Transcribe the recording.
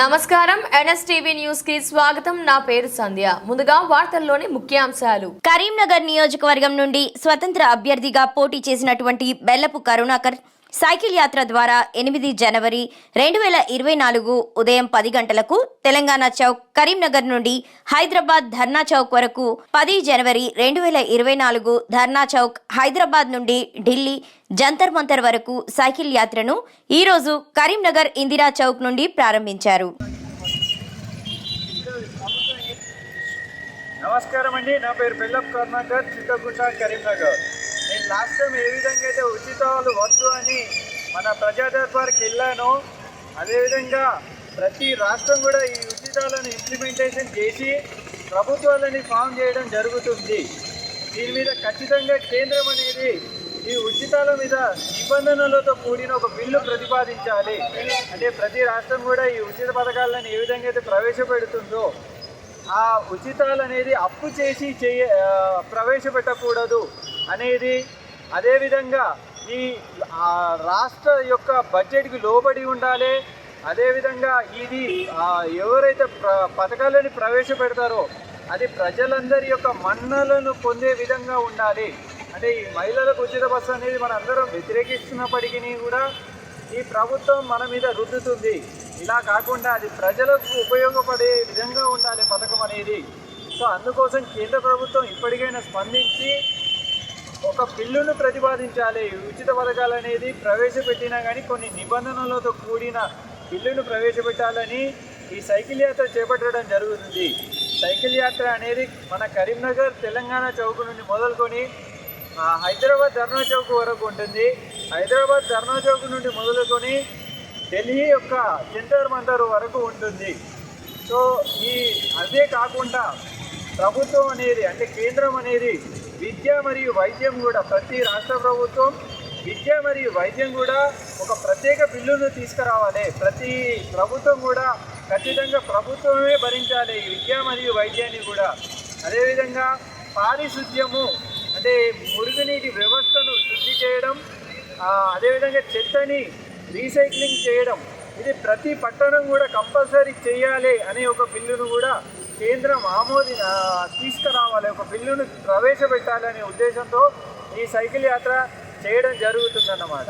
నమస్కారం. ఎన్ఎస్టీవీ న్యూస్కి స్వాగతం. నా పేరు సంధ్య. ముందుగా వార్తల్లోని ముఖ్యాంశాలు. కరీంనగర్ నియోజకవర్గం నుండి స్వతంత్ర అభ్యర్థిగా పోటీ చేసినటువంటి బెల్లపు కరుణాకర్ సైకిల్ యాత్ర ద్వారా ఎనిమిది జనవరి రెండు వేల ఇరవై నాలుగు ఉదయం పది గంటలకు తెలంగాణ చౌక్ కరీంనగర్ నుండి హైదరాబాద్ ధర్నా చౌక్ వరకు పది జనవరి రెండు వేల ఇరవై నాలుగు ధర్నా చౌక్ హైదరాబాద్ నుండి ఢిల్లీ జంతర్ మంతర్ వరకు సైకిల్ యాత్రను ఈరోజు కరీంనగర్ ఇందిరా చౌక్ నుండి ప్రారంభించారు. నమస్కారం అండి నా పేరు బెల్లప్ కర్ణాకర్ చింతకుంట కరీంనగర్. రాష్ట్రం ఏ విధంగా అయితే ఉచితాలు వద్దు అని మన ప్రజాదర్బార్కి వెళ్ళాను వెళ్ళానో అదేవిధంగా ప్రతి రాష్ట్రం కూడా ఈ ఉచితాలను ఇంప్లిమెంటేషన్ చేసి ప్రభుత్వాలని ఫామ్ చేయడం జరుగుతుంది. దీని మీద ఖచ్చితంగా కేంద్రం అనేది ఈ ఉచితాల మీద నిబంధనలతో కూడిన ఒక బిల్లు ప్రతిపాదించాలి. అంటే ప్రతి రాష్ట్రం కూడా ఈ ఉచిత పథకాలను ఏ విధంగా అయితే ప్రవేశపెడుతుందో ఆ ఉచితాలు అనేది అప్పు చేసి చేయ ప్రవేశపెట్టకూడదు అనేది అదేవిధంగా ఈ రాష్ట్ర యొక్క బడ్జెట్కి లోబడి ఉండాలి. అదేవిధంగా ఇది ఎవరైతే ప్ర పథకాలని ప్రవేశపెడతారో అది ప్రజలందరి యొక్క మన్నలను పొందే విధంగా ఉండాలి. అంటే ఈ మహిళలకు ఉచిత బస్సు అనేది మన అందరం వ్యతిరేకిస్తున్నప్పటికీ కూడా ఈ ప్రభుత్వం మన మీద రుద్దుతుంది. ఇలా కాకుండా అది ప్రజలకు ఉపయోగపడే విధంగా ఉండాలి పథకం అనేది. సో అందుకోసం కేంద్ర ప్రభుత్వం ఇప్పటికైనా స్పందించి ఒక బిల్లును ప్రతిపాదించాలి. ఉచిత పథకాలు అనేది ప్రవేశపెట్టినా కానీ కొన్ని నిబంధనలతో కూడిన బిల్లును ప్రవేశపెట్టాలని ఈ సైకిల్ యాత్ర చేపట్టడం జరుగుతుంది. సైకిల్ యాత్ర అనేది మన కరీంనగర్ తెలంగాణ చౌక్ నుండి మొదలుకొని హైదరాబాద్ ధర్నా చౌక్ వరకు ఉంటుంది. హైదరాబాద్ ధర్నా చౌక్ నుండి మొదలుకొని ఢిల్లీ యొక్క జంతర్ మంతర్ వరకు ఉంటుంది. సో ఈ అదే కాకుండా ప్రభుత్వం అనేది అంటే కేంద్రం అనేది విద్య మరియు వైద్యం కూడా ప్రతి రాష్ట్ర ప్రభుత్వం విద్య మరియు వైద్యం కూడా ఒక ప్రత్యేక బిల్లును తీసుకురావాలి. ప్రతి ప్రభుత్వం కూడా ఖచ్చితంగా ప్రభుత్వమే భరించాలి విద్య మరియు వైద్యాన్ని కూడా. అదేవిధంగా పారిశుద్ధ్యము అంటే మురుగునీటి వ్యవస్థను శుద్ధి చేయడం అదేవిధంగా చెత్తని రీసైక్లింగ్ చేయడం ఇది ప్రతి పట్టణం కూడా కంపల్సరీ చేయాలి అనే ఒక బిల్లును కూడా కేంద్రం ఆమోది తీసుకురావాలి ఒక బిల్లును ప్రవేశపెట్టాలనే ఉద్దేశంతో ఈ సైకిల్ యాత్ర చేయడం జరుగుతుందన్నమాట.